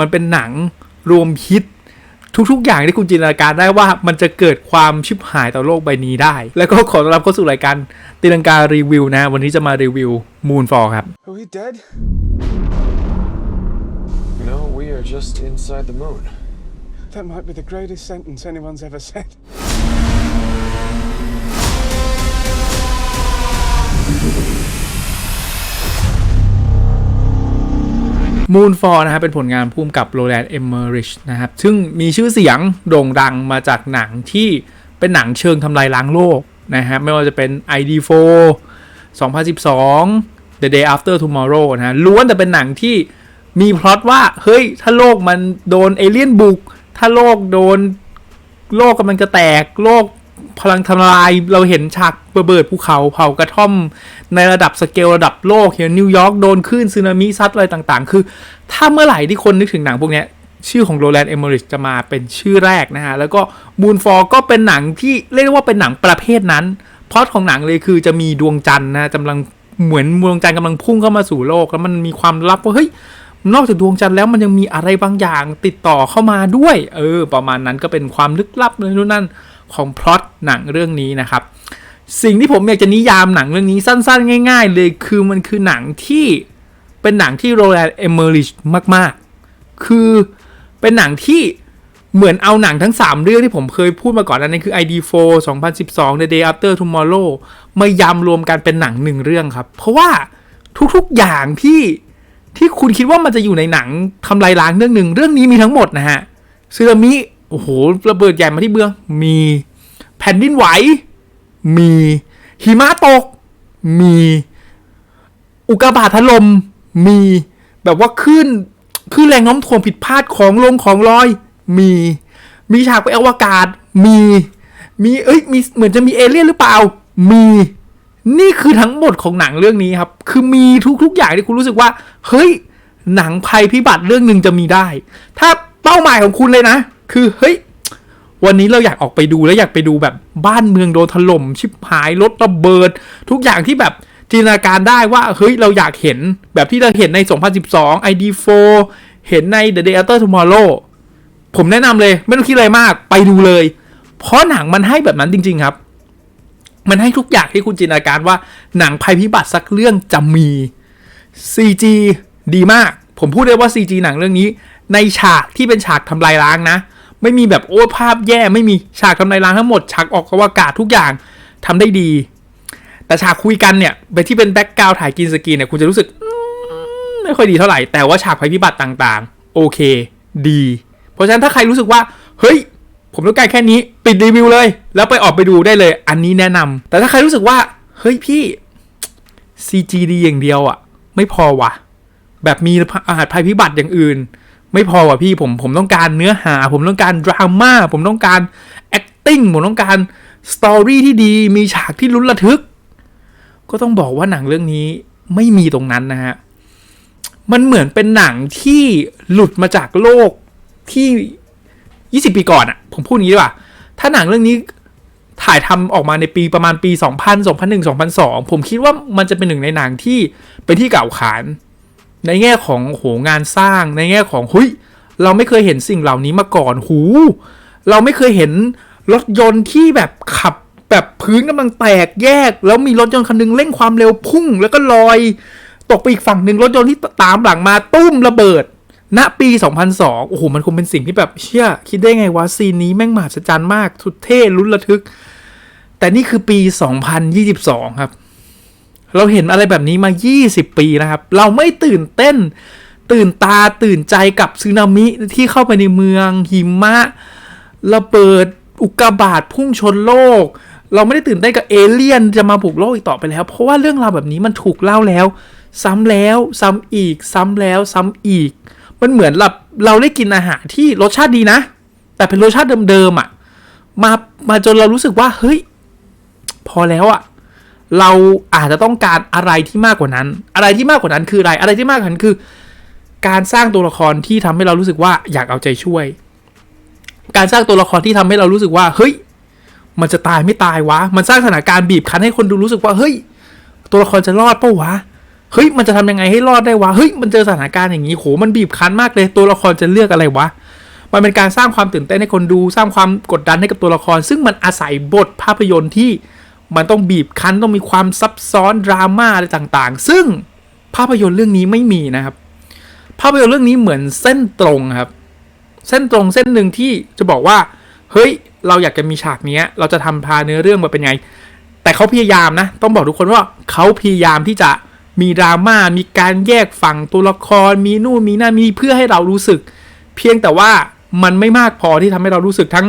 มันเป็นหนังรวมฮิตทุกๆ อย่างที่คุณจินตนาการได้ว่ามันจะเกิดความชิบหายต่อโลกใบนี้ได้ แล้วก็ขอต้อนรับเข้าสู่รายการตีลังการีวิวนะ วันนี้จะมารีวิว Moonfall ครับ Are we dead? No, we are just inside the moon. That might be the greatest sentence anyone's ever said. Moonfall นะครับเป็นผลงานพุ่มกับโรแลนด์เอมเมอริชนะครับซึ่งมีชื่อเสียงโด่งดังมาจากหนังที่เป็นหนังเชิงทำลายล้างโลกนะฮะไม่ว่าจะเป็น ID4 2012 The Day After Tomorrow นะฮะล้วนแต่เป็นหนังที่มีพล็อตว่า เฮ้ย ถ้าโลกมันโดนเอเลี่ยนบุก ถ้าโลกโดนโลกกำลังจะแตก โลก พลังทำลายเราเห็นฉากระเบิดภูเขาเผากระท่อม ในระดับสเกลระดับโลกเห็นนิวยอร์กโดนคลื่นสึนามิซัดอะไรต่างๆ คือ ถ้าเมื่อไหร่ที่คนนึกถึงหนังพวกนี้ชื่อของโรแลนด์เอมอริชจะมาเป็นชื่อแรกนะฮะ แล้วก็มูนฟอร์ก็เป็นหนังที่เรียกได้ว่าเป็นหนังประเภทนั้นพล็อตของหนังเลยคือจะมีดวงจันทร์นะกำลังเหมือนดวงจันทร์กำลังพุ่งเข้ามาสู่โลก แล้วมันมีความลับว่าเฮ้ยนอกจากดวงจันทร์แล้วมันยังมีอะไรบางอย่างติดต่อเข้ามาด้วย เออ ประมาณนั้นก็เป็นความลึกลับเลยนู่นนั่น ของพล็อตหนังเรื่องนี้นะครับ สิ่งที่ผมอยากจะนิยามหนังเรื่องนี้สั้น ๆ ง่าย ๆ เลยคือมันคือหนังที่เป็นหนังที่โรแลนด์เอมเมอริชมาก ๆ คือเป็นหนังที่เหมือนเอาหนังทั้ง 3 เรื่องที่ผมเคยพูดมาก่อนนั้นคือ ID4 2012 The Day After Tomorrow มายำรวมกันเป็นหนังหนึ่งเรื่องครับ เพราะว่าทุกๆอย่างที่ที่คุณคิดว่ามันจะอยู่ในหนังทำลายล้างเรื่องหนึ่งเรื่องนี้มีทั้งหมดนะฮะซึนามิ โอ้โหระเบิดใหญ่มาที่เมือง มีแผ่นดินไหว มีหิมะตก มีอุกกาบาตถล่มมีแบบว่าขึ้นขึ้นแรงโน้มถ่วงผิดพลาดของลงของลอย มี มีฉากไปอวกาศ มี มีเอ้ยมีเหมือนจะมีเอเลี่ยนหรือเปล่า มี นี่คือทั้งหมดของหนังเรื่องนี้ครับ คือมีทุกๆอย่างที่คุณรู้สึกว่า เฮ้ย หนังภัยพิบัติเรื่องหนึ่งจะมีได้ ถ้าเป้าหมายของคุณเลยนะ คือเฮ้ยวันนี้เราอยากออกไปดูแล้วอยากไปดูแบบบ้านเมืองโดนถล่มชิบหายรถระเบิด ทุกอย่างที่แบบจินตนาการได้ว่าเฮ้ยเราอยากเห็นแบบที่เราเห็นใน 2012 ID4 เห็นใน The Day After Tomorrow ผมแนะนำเลย ไม่ต้องคิดอะไรมากไปดูเลย เพราะหนังมันให้แบบนั้นจริง ๆครับ มันให้ทุกอย่างที่คุณจินตนาการว่าหนังภัยพิบัติสักเรื่องจะมี CG ดีมาก ผมพูดได้ว่า CG หนังเรื่องนี้ ในฉากที่เป็นฉากทำลายล้างนะ ไม่มีแบบโอ้ภาพแย่ไม่มีฉากทำลายล้างทั้งหมดฉากออกอวกาศทุกอย่างทำได้ดี แต่ฉากคุยกันเนี่ยไปที่เป็นแบ็กกราวถ่ายกินสกรีนเนี่ยคุณจะรู้สึกไม่ค่อยดีเท่าไหร่ แต่ว่าฉากภัยพิบัติต่างๆ โอเค ดี เพราะฉะนั้นถ้าใครรู้สึกว่า เฮ้ย ผมต้องการแค่นี้ปิดรีวิวเลย แล้วไปออกไปดูได้เลย อันนี้แนะนำแต่ถ้าใครรู้สึกว่า เฮ้ยพี่ CG ดีอย่างเดียวอะ่ะ ไม่พอว่ะ แบบมีอาหารภัยพิบัติอย่างอื่น ไม่พอว่ะพี่ผมผมต้องการเนื้อหา ผมต้องการดราม่าผมต้องการ acting ผมต้องการสตอรี่ที่ดีมีฉากที่ลุ้นระทึก ก็ต้องบอกว่าหนังเรื่องนี้ไม่มีตรงนั้นนะฮะ มันเหมือนเป็นหนังที่หลุดมาจากโลกที่ 20 ปีก่อนอะผมพูดอย่างนี้ดีกว่า ถ้าหนังเรื่องนี้ถ่ายทำออกมาในปีประมาณปี 2000 2001 2002 ผมคิดว่ามันจะเป็นหนึ่งในหนังที่เป็นที่เก่าขาน ในแง่ของโหงานสร้างในแง่ของหุยเราไม่เคยเห็นสิ่งเหล่านี้มาก่อนหู เราไม่เคยเห็นรถยนต์ที่แบบขับแบบพื้นกำลังแตกแยก แล้วมีรถยนต์คันหนึงเร่งความเร็วพุ่ง แล้วก็ลอย ตกไปอีกฝั่งหนึ่งรถยนต์ที่ตามหลังมาตุ้มระเบิดณปี 2002 โอ้โห มันคงเป็นสิ่งที่แบบเชื่อ คิดได้ไงวะ ซีนนี้แม่งมหัศจรรย์มาก สุดเท่ลุ้นระทึก แต่นี่คือปี 2022 ครับ เราเห็นอะไรแบบนี้มา 20 ปีนะครับ เราไม่ตื่นเต้น ตื่นตาตื่นใจกับสึนามิที่เข้าไปในเมืองหิมะระเบิดอุกกาบาตพุ่งชนโลก เราไม่ได้ตื่นเต้นกับเอเลี่ยนจะมาบุกโลกอีกต่อไปแล้ว เพราะว่าเรื่องราวแบบนี้มันถูกเล่าแล้ว ซ้ำแล้วซ้ำอีก ซ้ำแล้วซ้ำอีก มันเหมือนเราเราได้กินอาหารที่รสชาติดีนะ แต่เป็นรสชาติเดิมๆอะ่ะมามาจนเรารู้สึกว่าเฮ้ย พอแล้วอะ่ะ เราอาจจะต้องการอะไรที่มากกว่านั้น อะไรที่มากกว่านั้นคืออะไร อะไรที่มากกว่านั้นคือ การสร้างตัวละครที่ทำให้เรารู้สึกว่าอยากเอาใจช่วย การสร้างตัวละครที่ทำให้เรารู้สึกว่า เฮ้ย มันจะตายไม่ตายวะ มันสร้างสถานการณ์บีบคั้นให้คนดูรู้สึกว่า เฮ้ย ตัวละครจะรอดปะวะ เฮ้ย มันจะทำยังไงให้รอดได้วะ เฮ้ย มันเจอสถานการณ์อย่างนี้โห มันบีบคั้นมากเลย ตัวละครจะเลือกอะไรวะมันเป็นการสร้างความตื่นเต้นให้คนดู สร้างความกดดันให้กับตัวละคร ซึ่งมันอาศัยบทภาพยนตร์ที่ มันต้องบีบคั้นต้องมีความซับซ้อนดราม่าอะไรต่างๆ ซึ่งภาพยนตร์เรื่องนี้ไม่มีนะครับ ภาพยนตร์เรื่องนี้เหมือนเส้นตรงครับ เส้นตรงเส้นหนึ่งที่จะบอกว่า เฮ้ย เราอยากจะมีฉากนี้เราจะทำพาเนื้อเรื่องมาเป็นไง แต่เขาพยายามนะ ต้องบอกทุกคนว่าเขาพยายามที่จะมีดราม่ามีการแยกฝั่งตัวละคร มีนู่นมีนั่นมีเพื่อให้เรารู้สึก เพียงแต่ว่ามันไม่มากพอที่ทำให้เรารู้สึกทั้ง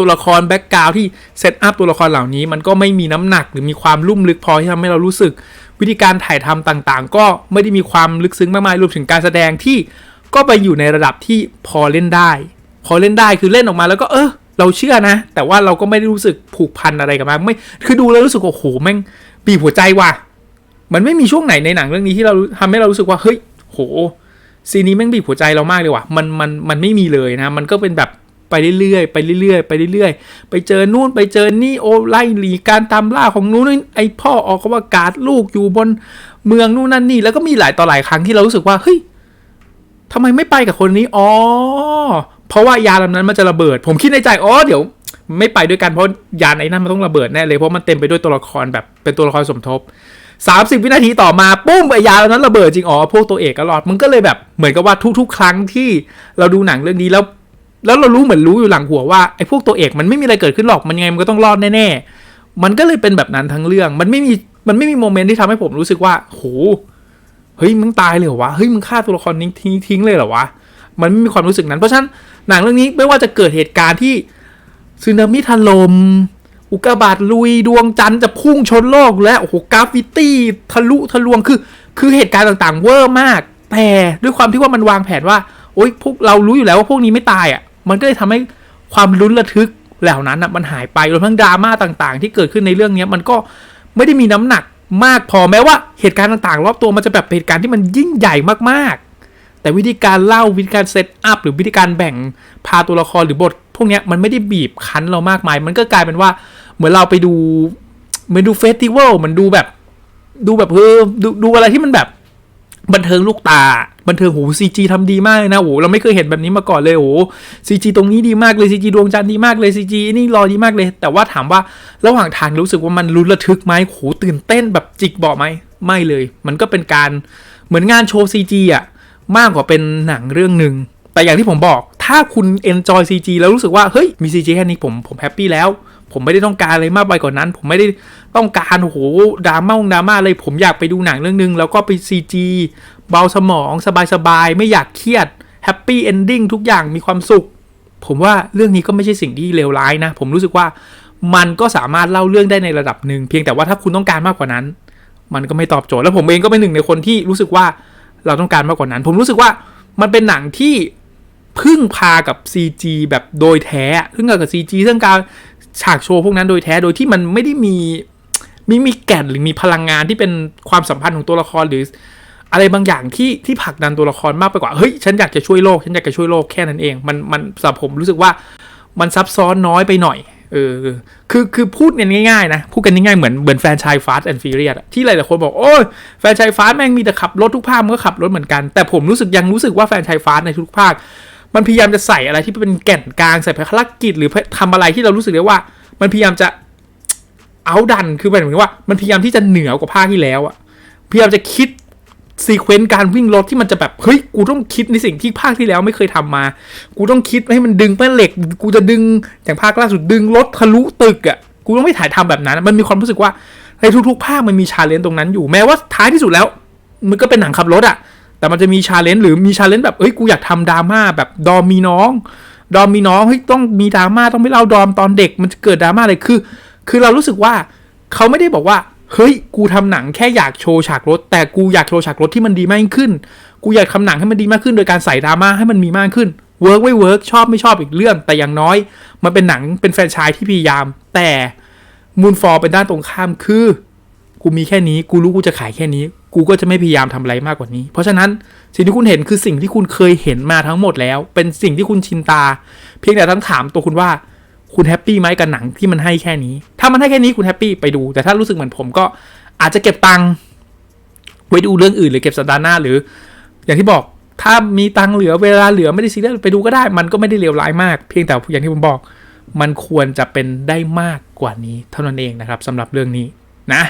ตัวละครแบ็กกราวที่เซตอัพตัวละครเหล่านี้ มันก็ไม่มีน้ำหนักหรือมีความลุ่มลึกพอที่ทำให้เรารู้สึก วิธีการถ่ายทำต่างๆ ก็ไม่ได้มีความลึกซึ้งมากมายรวมถึงการแสดงที่ก็ไปอยู่ในระดับที่พอเล่นได้ พอเล่นได้คือเล่นออกมาแล้วก็เออเราเชื่อนะ แต่ว่าเราก็ไม่ได้รู้สึกผูกพันอะไรกับมันไม่ คือดูแล้วรู้สึกว่าโอ้โหแม่งบีบหัวใจว่ะมันไม่มีช่วงไหนในหนังเรื่องนี้ที่เราทำให้เรารู้สึกว่าเฮ้ยโหซีนนี้แม่งบีบหัวใจเรามากเลยว่ะมันมันมันไม่มีเลยนะ มันก็เป็นแบบ ไปเรื่อยๆไปเรื่อยๆไปเรื่อยๆ ไปเจอนู่นไปเจอนี่โอไล่หลีการตามล่าของนู้นไอพ่อออกอากาศลูกอยู่บนเมืองนู่นนั่นนี่แล้วก็มีหลายต่อหลายครั้งที่เรารู้สึกว่าเฮ้ยทำไมไม่ไปกับคนนี้อ๋อเพราะว่ายาลำนั้นมันจะระเบิด ผมคิดในใจอ๋อเดี๋ยวไม่ไปด้วยกันเพราะยานไอ้นั่นมันต้องระเบิดแน่เลยเพราะมันเต็มไปด้วยตัวละครแบบเป็นตัวละครสมทบ 30 วินาทีต่อมาปุ้มไอ้ยาลำนั้นระเบิดจริงอ๋อพวกตัวเอกก็รอดมันก็เลยแบบเหมือนกับว่าทุก ๆ ครั้งที่เราดูหนังเรื่องนี้แล้ว แล้วเรารู้เหมือนรู้อยู่หลังหัวว่าไอ้พวกตัวเอกมันไม่มีอะไรเกิดขึ้นหรอกมันยังไงมันก็ต้องรอดแน่ๆมันก็เลยเป็นแบบนั้นทั้งเรื่อง มันไม่มีมันไม่มีโมเมนต์ที่ทำให้ผมรู้สึกว่าโหเฮ้ยมึงตายเลยเหรอวะเฮ้ยมึงฆ่าตัวละครนี้ทิ้งทิ้งเลยเหรอวะมันไม่มีความรู้สึกนั้น เพราะฉะนั้นหนังเรื่องนี้ไม่ว่าจะเกิดเหตุการณ์ที่สึนามิถล่มอุกกาบาตลุยดวงจันทร์จะพุ่งชนโลกและโอ้โหกราฟิตี้ทะลุทะลวงคือ คือเหตุการณ์ต่างๆ เวอร์มาก แต่ด้วยความที่ว่ามันวางแผนว่า โอ๊ยพวกเรารู้อยู่แล้วว่าพวกนี้ไม่ตายอะ มันก็เลยทำให้ความลุ้นระทึกเหล่านั้นอะมันหายไปรวมทั้งดราม่าต่าง ๆ ที่เกิดขึ้นในเรื่องนี้มันก็ไม่ได้มีน้ำหนักมากพอแม้ว่าเหตุการณ์ต่างๆ รอบตัวมันจะแบบเหตุการณ์ที่มันยิ่งใหญ่มากๆ แต่วิธีการเล่าวิธีการเซตอัพหรือวิธีการแบ่งพาตัวละครหรือบท พวกนี้มันไม่ได้บีบคั้นเรามากมาย มันก็กลายเป็นว่าเหมือนเราไปดูเหมือนดูเฟสติวัลมันดูแบบ ดูแบบเออดูดูอะไรที่มันแบบ บันเทิงลูกตา บันเทิงโหซีจีทำดีมากเลยนะโหเราไม่เคยเห็นแบบนี้มาก่อนเลยโหซีจีตรงนี้ดีมากเลยซีจีดวงจันทร์ดีมากเลยซีจีนี่รอดีมากเลย แต่ว่าถามว่าระหว่างทางรู้สึกว่ามันลุ้นระทึกไหมโหตื่นเต้นแบบจิกเบาไหมไม่เลย มันก็เป็นการเหมือนงานโชว์ซีจีอะมากกว่าเป็นหนังเรื่องหนึ่งแต่อย่างที่ผมบอก ถ้าคุณ enjoy CG แล้วรู้สึกว่า เฮ้ย มี CG แค่นี้ผมผมแฮปปี้แล้ว ผมไม่ได้ต้องการอะไรมากไปกว่านนั้น ผมไม่ได้ต้องการโอ้โหดราม่าดราม่าเลยผมอยากไปดูหนังเรื่องนึง แล้วก็ไป CG เบาสมองสบายๆ ไม่อยากเครียดแฮปปี้เอนดิ้งทุกอย่างมีความสุข ผมว่าเรื่องนี้ก็ไม่ใช่สิ่งที่เลวร้ายนะ ผมรู้สึกว่ามันก็สามารถเล่าเรื่องได้ในระดับหนึ่งเพียงแต่ว่าถ้าคุณต้องการมากกว่านั้น มันก็ไม่ตอบโจทย์แล้วผมเองก็เป็นหนึ่งในคนที่รู้สึกว่าเราต้องการมากกว่านั้น ผมรู้สึกว่ามันเป็นหนังที่ พึ่งพากับ CG แบบโดยแท้พึ่งพากับ CG เรื่องการฉากโชว์พวกนั้นโดยแท้โดยที่มันไม่ได้มีมีมีแก่นหรือมีพลังงานที่เป็นความสัมพันธ์ของตัวละครหรือ อะไรบางอย่างที่ที่ผลักดันตัวละครมากไปกว่าเฮ้ยฉันอยากจะช่วยโลกฉันอยากจะช่วยโลกแค่นั้นเอง มันมันสำหรับผมรู้สึกว่ามันซับซ้อนน้อยไปหน่อยเออคือคือพูดกันง่ายๆนะ พูดกันง่ายๆเหมือนเหมือนแฟนชายฟาสต์แอนด์ฟิเรียที่หลายๆคนบอก โอ้ยแฟนชายฟาสต์แม่งมีแต่ขับรถทุกภาคมันก็ขับรถเหมือนกัน แต่ผมรู้สึกยังรู้สึกว่าแฟนชายฟาสต์ในทุกภาค มันพยายามจะใส่อะไรที่เป็นแก่นกลางใส่ภารกิจ หรือทำอะไรที่เรารู้สึกได้ว่า มันพยายามจะเอาดันคือหมายถึงว่า มันพยายามที่จะเหนือกว่าภาคที่แล้วอะพยายามจะคิดซีเควนต์การวิ่งรถที่มันจะแบบเฮ้ยกูต้องคิดในสิ่งที่ภาคที่แล้วไม่เคยทำมา กูต้องคิดให้มันดึงแม่เหล็ก กูจะดึงอย่างภาคล่าสุดดึงรถทะลุตึกอะ่ะกูต้องไม่ถ่ายทำแบบนั้น มันมีความรู้สึกว่าในทุกๆภาคมันมีชาเลนจ์ตรงนั้นอยู่แม้ว่าท้ายที่สุดแล้ว มันก็เป็นหนังขับรถอะ่ะ แต่มันจะมีชาเลนจ์หรือมีชาเลนจ์แบบเฮ้ยกูอยากทำดราม่าแบบดอมมีน้อง ดอมมีน้องเฮ้ยต้องมีดราม่าต้องไม่เล่าดอมตอนเด็ก มันจะเกิดดราม่าอะไรคือ คือเรารู้สึกว่าเขาไม่ได้บอกว่าเฮ้ย กูทำหนังแค่อยากโชว์ฉากรถ แต่กูอยากโชว์ฉากรถที่มันดีมากขึ้น กูอยากทำหนังให้มันดีมากขึ้น โดยการใส่ดราม่าให้มันมีมากขึ้น เวิร์กไม่เวิร์กชอบไม่ชอบอีกเรื่อง แต่อย่างน้อย มันเป็นหนังเป็นแฟรนไชส์ที่พยายาม แต่มูนฟอร์เป็นด้านตรงข้ามคือ กูมีแค่นี้ กูรู้กูจะขายแค่นี้ กูก็จะไม่พยายามทำอะไรมากกว่านี้ เพราะฉะนั้นสิ่งที่คุณเห็นคือสิ่งที่คุณเคยเห็นมาทั้งหมดแล้ว เป็นสิ่งที่คุณชินตา เพียงแต่ต้องถามตัวคุณว่าคุณแฮปปี้ไหมกับหนังที่มันให้แค่นี้ ถ้ามันให้แค่นี้คุณแฮปปี้ไปดู แต่ถ้ารู้สึกเหมือนผมก็อาจจะเก็บตังค์ไว้ดูเรื่องอื่นหรือเก็บสัปดาห์หน้าหรือ อย่างที่บอกถ้ามีตังค์เหลือเวลาเหลือไม่ได้ซีเรียสไปดูก็ได้ มันก็ไม่ได้เลวร้ายมาก เพียงแต่อย่างที่ผมบอก มันควรจะเป็นได้มากกว่านี้เท่านั้นเองนะครับสำหรับเรื่องนี้นะ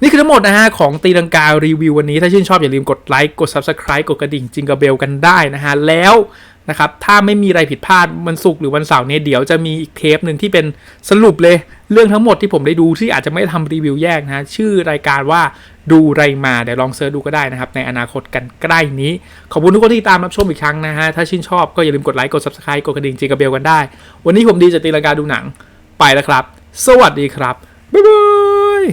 นี่คือทั้งหมดนะฮะของตีลังการีวิววันนี้ ถ้าชื่นชอบอย่าลืมกดไลค์กด Subscribe กดกระดิ่งจิงกระเบลกันได้นะฮะ แล้วนะครับ ถ้าไม่มีอะไรผิดพลาดวันศุกร์หรือวันเสาร์เนี่ยเดี๋ยวจะมีอีกเทปหนึ่งที่เป็นสรุปเลย เรื่องทั้งหมดที่ผมได้ดูที่อาจจะไม่ทำรีวิวแยกนะฮะชื่อรายการว่าดูไรมาเดี๋ยวลองเสิร์ชดูก็ได้นะครับ ในอนาคตกันใกล้นี้ ขอบคุณทุกคนที่ตามรับชมอีกครั้งนะฮะ ถ้าชื่นชอบก็อย่าลืมกดไลค์กด Subscribe กดกระดิ่งจิงกระเบลกันได้ วันนี้ผมดีจากตีลังกาดูหนังไปแล้วครับ สวัสดีครับบ๊ายบาย